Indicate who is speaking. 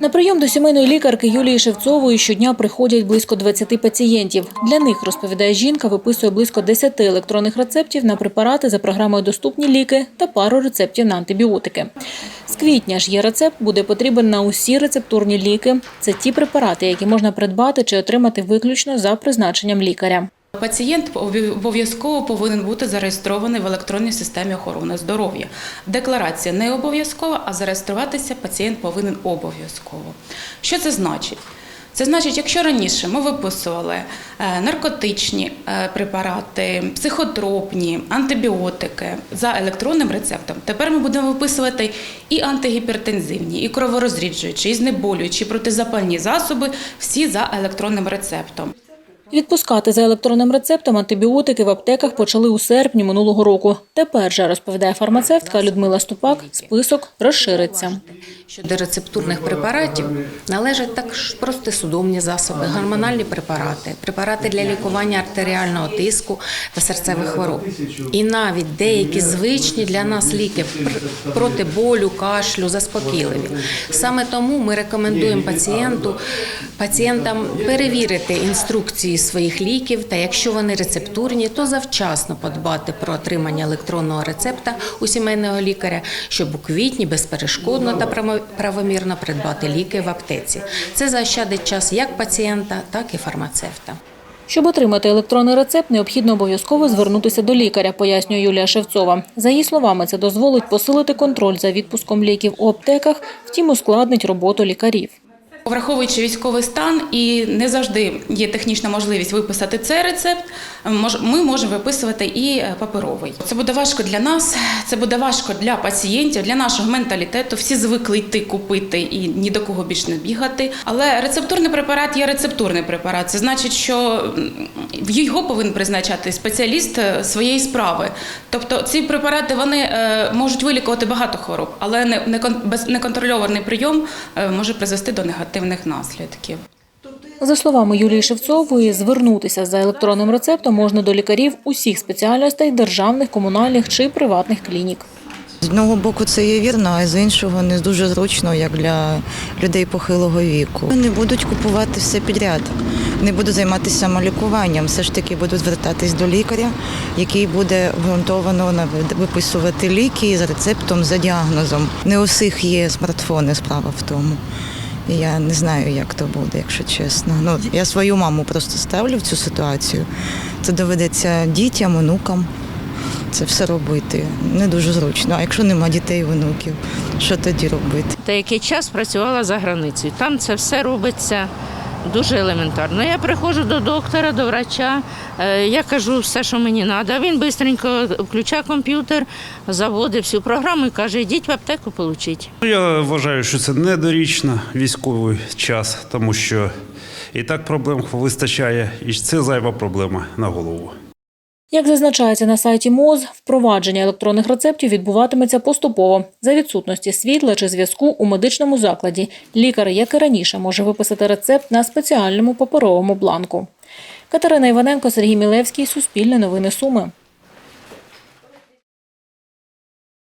Speaker 1: На прийом до сімейної лікарки Юлії Шевцової щодня приходять близько 20 пацієнтів. Для них, розповідає жінка, виписує близько 10 електронних рецептів на препарати за програмою «Доступні ліки» та пару рецептів на антибіотики. З квітня ж є рецепт буде потрібен на усі рецептурні ліки. Це ті препарати, які можна придбати чи отримати виключно за призначенням лікаря.
Speaker 2: Пацієнт обов'язково повинен бути зареєстрований в електронній системі охорони здоров'я. Декларація не обов'язкова, а зареєструватися пацієнт повинен обов'язково. Що це значить? Це значить, якщо раніше ми виписували е, наркотичні е, препарати, психотропні, антибіотики за електронним рецептом, тепер ми будемо виписувати і антигіпертензивні, і кроворозріджуючі, і знеболюючі, протизапальні засоби всі за електронним рецептом.
Speaker 1: Відпускати за електронним рецептом антибіотики в аптеках почали у серпні минулого року. Тепер же, розповідає фармацевтка Людмила Ступак, список розшириться.
Speaker 3: Щодо рецептурних препаратів належать також простисудомні засоби, гормональні препарати, препарати для лікування артеріального тиску та серцевих хвороб. І навіть деякі звичні для нас ліки проти болю, кашлю, заспокійливі. Саме тому ми рекомендуємо пацієнту пацієнтам перевірити інструкції своїх ліків, та якщо вони рецептурні, то завчасно подбати про отримання електронного рецепта у сімейного лікаря, щоб у квітні безперешкодно та правомірно придбати ліки в аптеці. Це заощадить час як пацієнта, так і фармацевта.
Speaker 1: Щоб отримати електронний рецепт, необхідно обов'язково звернутися до лікаря, пояснює Юлія Шевцова. За її словами, це дозволить посилити контроль за відпуском ліків у аптеках, втім ускладнить роботу лікарів.
Speaker 2: Враховуючи військовий стан, і не завжди є технічна можливість виписати цей рецепт, ми можемо виписувати і е, паперовий. Це буде важко для нас, це буде важко для пацієнтів, для нашого менталітету. Всі звикли йти купити і ні до кого більш не бігати. Але рецептурний препарат є рецептурний препарат. Це значить, що його повинен призначати спеціаліст е, своєї справи. Тобто ці препарати вони е, можуть вилікувати багато хвороб, але не- не неконтрольований прийом може призвести до негативних наслідків.
Speaker 1: За словами Юлії Шевцової, звернутися за електронним рецептом можна до лікарів усіх спеціальностей державних, комунальних чи приватних клінік.
Speaker 4: З одного боку це є вірно, а з іншого не дуже зручно, як для людей похилого віку. Не будуть купувати все підряд, не будуть займатися самолікуванням. Все ж таки будуть звертатись до лікаря, який буде ґрунтовано виписувати ліки за рецептом, за діагнозом. Не у всіх є смартфони, справа в тому. Я не знаю, як то буде, якщо чесно. Ну я свою маму просто ставлю в цю ситуацію. Це доведеться дітям, онукам це все робити. Не дуже зручно. А якщо нема дітей, онуків, що тоді робити?
Speaker 5: деякий час працювала за границею. Там це все робиться дуже елементарно. Я приходжу до доктора, до врача, е, я кажу все, що мені треба. Він швидко включає комп'ютер, заводить всю програму і каже, йдіть в аптеку, получіть.
Speaker 6: Я вважаю, що це недорічно військовий час, тому що і так проблем вистачає, і це зайва проблема на голову.
Speaker 1: Як зазначається на сайті МОЗ, впровадження електронних рецептів відбуватиметься поступово. За відсутності світла чи зв'язку у медичному закладі лікар, як і раніше, може виписати рецепт на спеціальному паперовому бланку. Катерина Іваненко, Сергій Мілевський, Суспільне новини Суми.